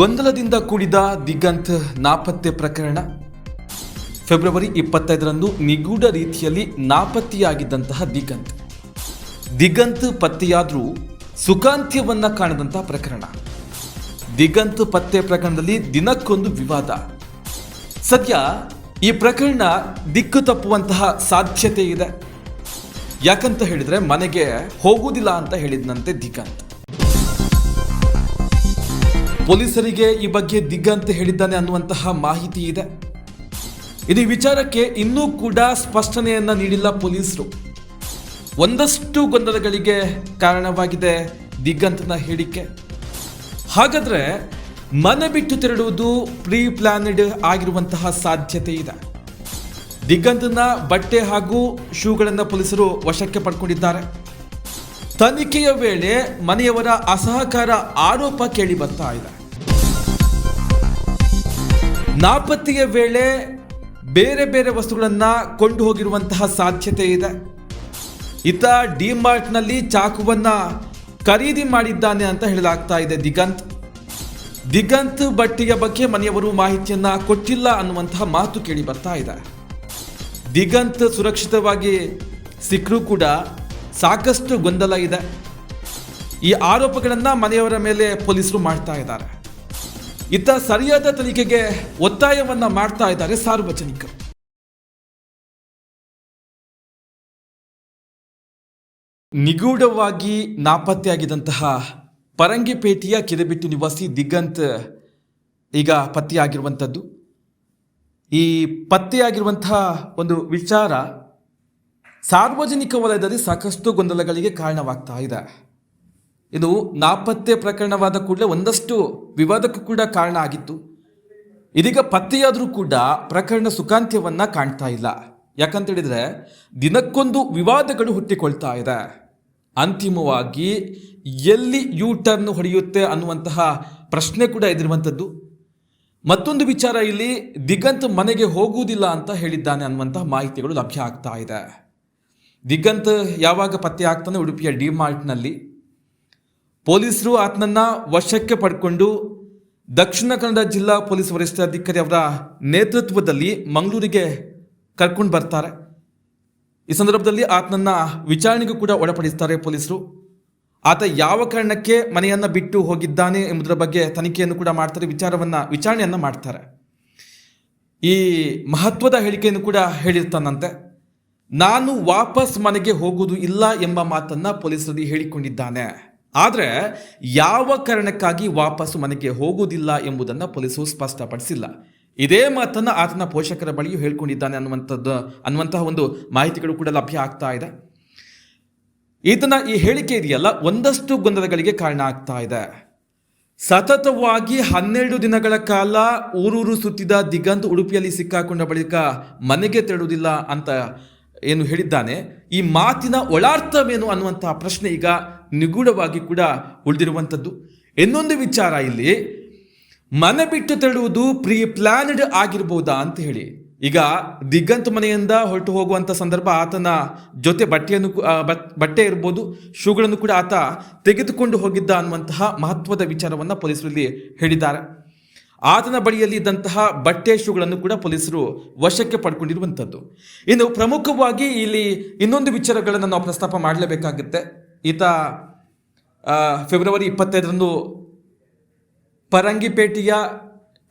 ಗೊಂದಲದಿಂದ ಕೂಡಿದ ದಿಗಂತ್ ನಾಪತ್ತೆ ಪ್ರಕರಣ. ಫೆಬ್ರವರಿ ಇಪ್ಪತ್ತೈದರಂದು ನಿಗೂಢ ರೀತಿಯಲ್ಲಿ ನಾಪತ್ತೆಯಾಗಿದ್ದಂತಹ ದಿಗಂತ್. ದಿಗಂತ್ ಪತ್ತೆಯಾದರೂ ಸುಖಾಂತ್ಯವನ್ನ ಕಾಣದಂತಹ ಪ್ರಕರಣ. ದಿಗಂತ್ ಪತ್ತೆ ಪ್ರಕರಣದಲ್ಲಿ ದಿನಕ್ಕೊಂದು ವಿವಾದ. ಸದ್ಯ ಈ ಪ್ರಕರಣ ದಿಕ್ಕು ತಪ್ಪುವಂತಹ ಸಾಧ್ಯತೆ ಇದೆ. ಯಾಕಂತ ಹೇಳಿದ್ರೆ ಮನೆಗೆ ಹೋಗುವುದಿಲ್ಲ ಅಂತ ಹೇಳಿದ್ನಂತೆ ದಿಗಂತ್. ಪೊಲೀಸರಿಗೆ ಈ ಬಗ್ಗೆ ದಿಗ್ಗಂತ ಹೇಳಿದ್ದಾನೆ ಅನ್ನುವಂತಹ ಮಾಹಿತಿ ಇದೆ. ಇದು ವಿಚಾರಕ್ಕೆ ಇನ್ನೂ ಕೂಡ ಸ್ಪಷ್ಟನೆಯನ್ನ ನೀಡಿಲ್ಲ ಪೊಲೀಸರು. ಒಂದಷ್ಟು ಗೊಂದಲಗಳಿಗೆ ಕಾರಣವಾಗಿದೆ ದಿಗ್ಗಂತನ ಹೇಳಿಕೆ. ಹಾಗಾದ್ರೆ ಮನೆ ಬಿಟ್ಟು ತೆರಳುವುದು ಪ್ರೀ ಪ್ಲಾನೆಡ್ ಆಗಿರುವಂತಹ ಸಾಧ್ಯತೆ ಇದೆ. ದಿಗ್ಗಂತನ ಬಟ್ಟೆ ಹಾಗೂ ಶೂಗಳನ್ನು ಪೊಲೀಸರು ವಶಕ್ಕೆ ಪಡ್ಕೊಂಡಿದ್ದಾರೆ. ತನಿಖೆಯ ವೇಳೆ ಮನೆಯವರ ಅಸಹಕಾರ ಆರೋಪ ಕೇಳಿ ಬರ್ತಾ ಇದೆ. ನಾಪತ್ತೆಯ ವೇಳೆ ಬೇರೆ ಬೇರೆ ವಸ್ತುಗಳನ್ನು ಕೊಂಡು ಹೋಗಿರುವಂತಹ ಸಾಧ್ಯತೆ ಇದೆ. ಈತ ಡಿಮಾರ್ಟ್ನಲ್ಲಿ ಚಾಕುವನ್ನ ಖರೀದಿ ಮಾಡಿದ್ದಾನೆ ಅಂತ ಹೇಳಲಾಗ್ತಾ ಇದೆ ದಿಗಂತ್. ದಿಗಂತ್ ಬಟ್ಟೆಯ ಬಗ್ಗೆ ಮನೆಯವರು ಮಾಹಿತಿಯನ್ನ ಕೊಟ್ಟಿಲ್ಲ ಅನ್ನುವಂತಹ ಮಾತು ಕೇಳಿ ಬರ್ತಾ ಇದೆ. ದಿಗಂತ್ ಸುರಕ್ಷಿತವಾಗಿ ಸಿಕ್ಕರೂ ಕೂಡ ಸಾಕಷ್ಟು ಗೊಂದಲ ಇದೆ. ಈ ಆರೋಪಗಳನ್ನ ಮನೆಯವರ ಮೇಲೆ ಪೊಲೀಸರು ಮಾಡ್ತಾ ಇದ್ದಾರೆ. ಇತ್ತ ಸರಿಯಾದ ತನಿಖೆಗೆ ಒತ್ತಾಯವನ್ನ ಮಾಡ್ತಾ ಇದ್ದಾರೆ ಸಾರ್ವಜನಿಕರು. ನಿಗೂಢವಾಗಿ ನಾಪತ್ತೆಯಾಗಿದ್ದಂತಹ ಪರಂಗಿಪೇಟೆಯ ಕಿರೆಬಿಟ್ಟು ನಿವಾಸಿ ದಿಗಂತ್ ಈಗ ಪತ್ತೆಯಾಗಿರುವಂಥದ್ದು. ಈ ಪತ್ತೆಯಾಗಿರುವಂತಹ ಒಂದು ವಿಚಾರ ಸಾರ್ವಜನಿಕ ವಲಯದಲ್ಲಿ ಸಾಕಷ್ಟು ಗೊಂದಲಗಳಿಗೆ ಕಾರಣವಾಗ್ತಾ ಇದೆ. ಇದು ನಾಪತ್ತೆ ಪ್ರಕರಣವಾದ ಕೂಡಲೇ ಒಂದಷ್ಟು ವಿವಾದಕ್ಕೂ ಕೂಡ ಕಾರಣ ಆಗಿತ್ತು. ಇದೀಗ ಪತ್ತೆಯಾದರೂ ಕೂಡ ಪ್ರಕರಣ ಸುಖಾಂತ್ಯವನ್ನು ಕಾಣ್ತಾ ಇಲ್ಲ. ಯಾಕಂತ ಹೇಳಿದ್ರೆ ದಿನಕ್ಕೊಂದು ವಿವಾದಗಳು ಹುಟ್ಟಿಕೊಳ್ತಾ ಇದೆ. ಅಂತಿಮವಾಗಿ ಎಲ್ಲಿ ಯೂ ಟರ್ನ್ ಹೊಡೆಯುತ್ತೆ ಅನ್ನುವಂತಹ ಪ್ರಶ್ನೆ ಕೂಡ ಎದುರುವಂಥದ್ದು ಮತ್ತೊಂದು ವಿಚಾರ ಇಲ್ಲಿ ದಿಗಂತ್ ಮನೆಗೆ ಹೋಗುವುದಿಲ್ಲ ಅಂತ ಹೇಳಿದ್ದಾನೆ ಅನ್ನುವಂತಹ ಮಾಹಿತಿಗಳು ಲಭ್ಯ ಆಗ್ತಾ ಇದೆ. ದಿಗಂತ್ ಯಾವಾಗ ಪತ್ತೆ ಆಗ್ತಾನೆ ಉಡುಪಿಯ ಡಿಮಾರ್ಟ್ನಲ್ಲಿ. ಪೊಲೀಸರು ಆತನನ್ನ ವಶಕ್ಕೆ ಪಡ್ಕೊಂಡು ದಕ್ಷಿಣ ಕನ್ನಡ ಜಿಲ್ಲಾ ಪೊಲೀಸ್ ವರಿಷ್ಠಾಧಿಕಾರಿ ಅವರ ನೇತೃತ್ವದಲ್ಲಿ ಮಂಗಳೂರಿಗೆ ಕರ್ಕೊಂಡು ಬರ್ತಾರೆ. ಈ ಸಂದರ್ಭದಲ್ಲಿ ಆತನನ್ನ ವಿಚಾರಣೆಗೂ ಕೂಡ ಒಳಪಡಿಸ್ತಾರೆ ಪೊಲೀಸರು. ಆತ ಯಾವ ಕಾರಣಕ್ಕೆ ಮನೆಯನ್ನ ಬಿಟ್ಟು ಹೋಗಿದ್ದಾನೆ ಎಂಬುದರ ಬಗ್ಗೆ ತನಿಖೆಯನ್ನು ಕೂಡ ಮಾಡ್ತಾರೆ, ವಿಚಾರವನ್ನ, ವಿಚಾರಣೆಯನ್ನ ಮಾಡ್ತಾರೆ. ಈ ಮಹತ್ವದ ಹೇಳಿಕೆಯನ್ನು ಕೂಡ ಹೇಳಿರ್ತಾನಂತೆ. ನಾನು ವಾಪಸ್ ಮನೆಗೆ ಹೋಗುವುದು ಇಲ್ಲ ಎಂಬ ಮಾತನ್ನ ಪೊಲೀಸರಲ್ಲಿ ಹೇಳಿಕೊಂಡಿದ್ದಾನೆ. ಆದರೆ ಯಾವ ಕಾರಣಕ್ಕಾಗಿ ವಾಪಸ್ ಮನೆಗೆ ಹೋಗುವುದಿಲ್ಲ ಎಂಬುದನ್ನು ಪೊಲೀಸರು ಸ್ಪಷ್ಟಪಡಿಸಿಲ್ಲ. ಇದೇ ಮಾತನ್ನು ಆತನ ಪೋಷಕರ ಬಳಿಯೂ ಹೇಳ್ಕೊಂಡಿದ್ದಾನೆ ಅನ್ನುವಂಥದ್ದು, ಅನ್ನುವಂತಹ ಒಂದು ಮಾಹಿತಿಗಳು ಕೂಡ ಲಭ್ಯ ಆಗ್ತಾ ಇದೆ. ಈತನ ಈ ಹೇಳಿಕೆ ಇದೆಯಲ್ಲ, ಒಂದಷ್ಟು ಗೊಂದಲಗಳಿಗೆ ಕಾರಣ ಆಗ್ತಾ ಇದೆ. ಸತತವಾಗಿ ಹನ್ನೆರಡು ದಿನಗಳ ಕಾಲ ಊರೂರು ಸುತ್ತಿದ ದಿಗಂತ್ ಉಡುಪಿಯಲ್ಲಿ ಸಿಕ್ಕಾಕೊಂಡ ಬಳಿಕ ಮನೆಗೆ ತೆರಳುವುದಿಲ್ಲ ಅಂತ ಏನು ಹೇಳಿದ್ದಾನೆ. ಈ ಮಾತಿನ ಒಳಾರ್ಥವೇನು ಅನ್ನುವಂತಹ ಪ್ರಶ್ನೆ ಈಗ ನಿಗೂಢವಾಗಿ ಕೂಡ ಉಳಿದಿರುವಂಥದ್ದು. ಇನ್ನೊಂದು ವಿಚಾರ ಇಲ್ಲಿ, ಮನೆ ಬಿಟ್ಟು ತೆರಳುವುದು ಪ್ರೀ ಪ್ಲಾನ್ಡ್ ಆಗಿರ್ಬೋದಾ ಅಂತ ಹೇಳಿ. ಈಗ ದಿಗ್ಗಂತ ಮನೆಯಿಂದ ಹೊರಟು ಹೋಗುವಂಥ ಸಂದರ್ಭ ಆತನ ಜೊತೆ ಬಟ್ಟೆಯನ್ನು ಬಟ್ಟೆ ಇರ್ಬೋದು, ಶೂಗಳನ್ನು ಕೂಡ ಆತ ತೆಗೆದುಕೊಂಡು ಹೋಗಿದ್ದ ಅನ್ನುವಂತಹ ಮಹತ್ವದ ವಿಚಾರವನ್ನು ಪೊಲೀಸರಲ್ಲಿ ಹೇಳಿದ್ದಾರೆ. ಆತನ ಬಳಿಯಲ್ಲಿ ಇದ್ದಂತಹ ಬಟ್ಟೆ ಶೂಗಳನ್ನು ಕೂಡ ಪೊಲೀಸರು ವಶಕ್ಕೆ ಪಡ್ಕೊಂಡಿರುವಂಥದ್ದು. ಇನ್ನು ಪ್ರಮುಖವಾಗಿ ಇಲ್ಲಿ ಇನ್ನೊಂದು ವಿಚಾರಗಳನ್ನು ನಾವು ಪ್ರಸ್ತಾಪ ಮಾಡಲೇಬೇಕಾಗುತ್ತೆ. ಈತ ಫೆಬ್ರವರಿ ಇಪ್ಪತ್ತೈದರಂದು ಪರಂಗಿಪೇಟೆಯ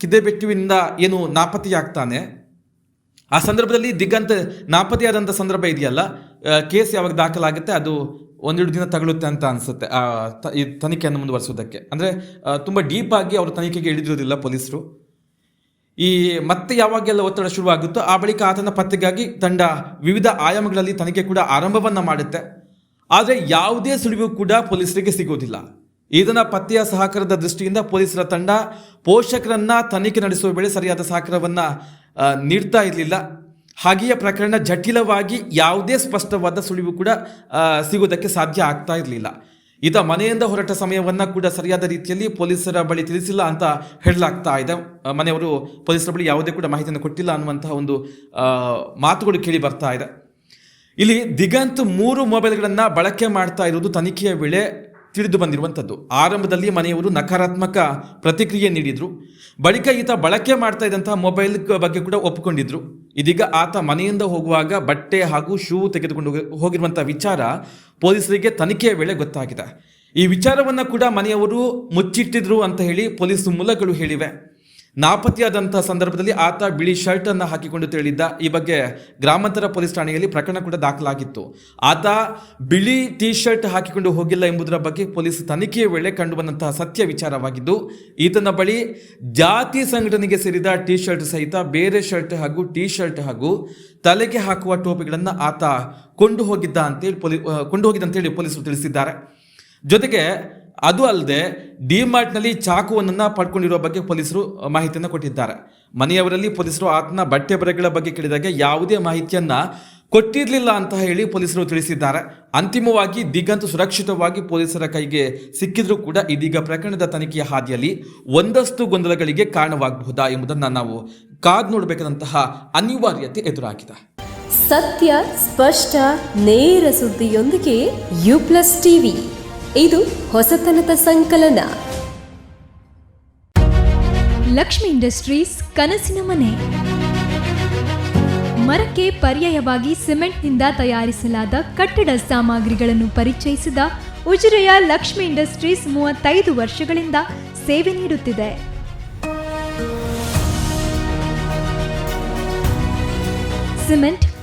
ಕಿದೆಬೆಟ್ಟುವಿನಿಂದ ಏನು ನಾಪತ್ತೆಯಾಗ್ತಾನೆ? ಆ ಸಂದರ್ಭದಲ್ಲಿ ದಿಗ್ಗಂತ ನಾಪತ್ತೆಯಾದಂಥ ಸಂದರ್ಭ ಇದೆಯಲ್ಲ ಕೇಸ್ ಯಾವಾಗ ದಾಖಲಾಗುತ್ತೆ ಅದು ಒಂದೆರಡು ದಿನ ತಗಲುತ್ತೆ ಅಂತ ಅನಿಸುತ್ತೆ ಈ ತನಿಖೆಯನ್ನು ಮುಂದುವರಿಸೋದಕ್ಕೆ ಅಂದರೆ ತುಂಬ ಡೀಪ್ ಆಗಿ ಅವರು ತನಿಖೆಗೆ ಇಳಿದಿರೋದಿಲ್ಲ ಪೊಲೀಸರು. ಈ ಮತ್ತೆ ಯಾವಾಗೆಲ್ಲ ಒತ್ತಡ ಶುರುವಾಗುತ್ತೋ ಆ ಬಳಿಕ ಆತನ ಪತ್ತೆಗಾಗಿ ತಂಡ ವಿವಿಧ ಆಯಾಮಗಳಲ್ಲಿ ತನಿಖೆ ಕೂಡ ಆರಂಭವನ್ನು ಮಾಡುತ್ತೆ. ಆದರೆ ಯಾವುದೇ ಸುಳಿವು ಕೂಡ ಪೊಲೀಸರಿಗೆ ಸಿಗುವುದಿಲ್ಲ ಇದನ್ನು ಪತ್ತೆಯ ಸಹಕಾರದ ದೃಷ್ಟಿಯಿಂದ ಪೊಲೀಸರ ತಂಡ ಪೋಷಕರನ್ನ ತನಿಖೆ ನಡೆಸುವ ವೇಳೆ ಸರಿಯಾದ ಸಹಕಾರವನ್ನು ನೀಡ್ತಾ ಇರಲಿಲ್ಲ. ಹಾಗೆಯೇ ಪ್ರಕರಣ ಜಟಿಲವಾಗಿ ಯಾವುದೇ ಸ್ಪಷ್ಟವಾದ ಸುಳಿವು ಕೂಡ ಸಿಗುವುದಕ್ಕೆ ಸಾಧ್ಯ ಆಗ್ತಾ ಇರಲಿಲ್ಲ. ಈತ ಮನೆಯಿಂದ ಹೊರಟ ಸಮಯವನ್ನು ಕೂಡ ಸರಿಯಾದ ರೀತಿಯಲ್ಲಿ ಪೊಲೀಸರ ಬಳಿ ತಿಳಿಸಿಲ್ಲ ಅಂತ ಹೇಳಲಾಗ್ತಾ ಇದೆ. ಮನೆಯವರು ಪೊಲೀಸರ ಬಳಿ ಯಾವುದೇ ಕೂಡ ಮಾಹಿತಿಯನ್ನು ಕೊಟ್ಟಿಲ್ಲ ಅನ್ನುವಂತಹ ಒಂದು ಮಾತುಗಳು ಕೇಳಿ ಬರ್ತಾ ಇದೆ. ಇಲ್ಲಿ ದಿಗಂತ್ ಮೂರು ಮೊಬೈಲ್ಗಳನ್ನು ಬಳಕೆ ಮಾಡ್ತಾ ಇರುವುದು ತನಿಖೆಯ ವೇಳೆ ತಿಳಿದು ಬಂದಿರುವಂಥದ್ದು. ಆರಂಭದಲ್ಲಿ ಮನೆಯವರು ನಕಾರಾತ್ಮಕ ಪ್ರತಿಕ್ರಿಯೆ ನೀಡಿದರು. ಬಳಿಕ ಈತ ಬಳಕೆ ಮಾಡ್ತಾ ಇದ್ದಂತಹ ಮೊಬೈಲ್ ಬಗ್ಗೆ ಕೂಡ ಒಪ್ಪಿಕೊಂಡಿದ್ರು. ಇದೀಗ ಆತ ಮನೆಯಿಂದ ಹೋಗುವಾಗ ಬಟ್ಟೆ ಹಾಗೂ ಶೂ ತೆಗೆದುಕೊಂಡು ಹೋಗಿರುವಂಥ ವಿಚಾರ ಪೊಲೀಸರಿಗೆ ತನಿಖೆಯ ವೇಳೆ ಗೊತ್ತಾಗಿದೆ. ಈ ವಿಚಾರವನ್ನು ಕೂಡ ಮನೆಯವರು ಮುಚ್ಚಿಟ್ಟಿದ್ರು ಅಂತ ಹೇಳಿ ಪೊಲೀಸ್ ಮೂಲಗಳು ಹೇಳಿವೆ. ನಾಪತ್ತೆಯಾದಂತಹ ಸಂದರ್ಭದಲ್ಲಿ ಆತ ಬಿಳಿ ಶರ್ಟ್ ಅನ್ನು ಹಾಕಿಕೊಂಡು ತೆರಳಿದ್ದ ಈ ಬಗ್ಗೆ ಗ್ರಾಮಾಂತರ ಪೊಲೀಸ್ ಠಾಣೆಯಲ್ಲಿ ಪ್ರಕರಣ ಕೂಡ ದಾಖಲಾಗಿತ್ತು. ಆತ ಬಿಳಿ ಟಿ ಶರ್ಟ್ ಹಾಕಿಕೊಂಡು ಹೋಗಿಲ್ಲ ಎಂಬುದರ ಬಗ್ಗೆ ಪೊಲೀಸ್ ತನಿಖೆಯ ವೇಳೆ ಕಂಡುಬಂದಂತಹ ಸತ್ಯ ವಿಚಾರವಾಗಿದ್ದು, ಈತನ ಬಳಿ ಜಾತಿ ಸಂಘಟನೆಗೆ ಸೇರಿದ ಟಿ ಶರ್ಟ್ ಸಹಿತ ಬೇರೆ ಶರ್ಟ್ ಹಾಗೂ ಟಿ ಶರ್ಟ್ ಹಾಗೂ ತಲೆಗೆ ಹಾಕುವ ಟೋಪಿಗಳನ್ನು ಆತ ಕೊಂಡು ಹೋಗಿದ್ದ ಅಂತೇಳಿ ಪೊಲೀ ಕೊಂಡು ಹೋಗಿದ್ದ ಅಂತೇಳಿ ಪೊಲೀಸರು ತಿಳಿಸಿದ್ದಾರೆ. ಜೊತೆಗೆ ಅದು ಅಲ್ಲದೆ ಡಿಮಾರ್ಟ್ನಲ್ಲಿ ಚಾಕುವನ್ನ ಪಡ್ಕೊಂಡಿರುವ ಬಗ್ಗೆ ಪೊಲೀಸರು ಮಾಹಿತಿಯನ್ನು ಕೊಟ್ಟಿದ್ದಾರೆ. ಮನೆಯವರಲ್ಲಿ ಪೊಲೀಸರು ಆತನ ಬಟ್ಟೆ ಬರೆಗಳ ಬಗ್ಗೆ ಕೇಳಿದಾಗ ಯಾವುದೇ ಮಾಹಿತಿಯನ್ನ ಕೊಟ್ಟಿರಲಿಲ್ಲ ಅಂತ ಹೇಳಿ ಪೊಲೀಸರು ತಿಳಿಸಿದ್ದಾರೆ. ಅಂತಿಮವಾಗಿ ದಿಗಂತ ಸುರಕ್ಷಿತವಾಗಿ ಪೊಲೀಸರ ಕೈಗೆ ಸಿಕ್ಕಿದ್ರೂ ಕೂಡ ಇದೀಗ ಪ್ರಕರಣದ ತನಿಖೆಯ ಹಾದಿಯಲ್ಲಿ ಒಂದಷ್ಟು ಗೊಂದಲಗಳಿಗೆ ಕಾರಣವಾಗಬಹುದಾ ಎಂಬುದನ್ನು ನಾವು ಕಾದ್ ನೋಡಬೇಕಾದಂತಹ ಅನಿವಾರ್ಯತೆ ಎದುರಾಗಿದೆ. ಸತ್ಯ, ಸ್ಪಷ್ಟ, ನೇರ ಸುದ್ದಿಯೊಂದಿಗೆ ಯು ಪ್ಲಸ್ ಟಿವಿ. ಇದು ಹೊಸತನದ ಸಂಕಲನ. ಲಕ್ಷ್ಮಿ ಇಂಡಸ್ಟ್ರೀಸ್ ಕನಸಿನ ಮನೆ. ಮರಕ್ಕೆ ಪರ್ಯಾಯವಾಗಿ ಸಿಮೆಂಟ್ನಿಂದ ತಯಾರಿಸಲಾದ ಕಟ್ಟಡ ಸಾಮಗ್ರಿಗಳನ್ನು ಪರಿಚಯಿಸಿದ ಉಜಿರೆಯ ಲಕ್ಷ್ಮಿ ಇಂಡಸ್ಟ್ರೀಸ್ ಮೂವತ್ತೈದು ವರ್ಷಗಳಿಂದ ಸೇವೆ ನೀಡುತ್ತಿದೆ. ಸಿಮೆಂಟ್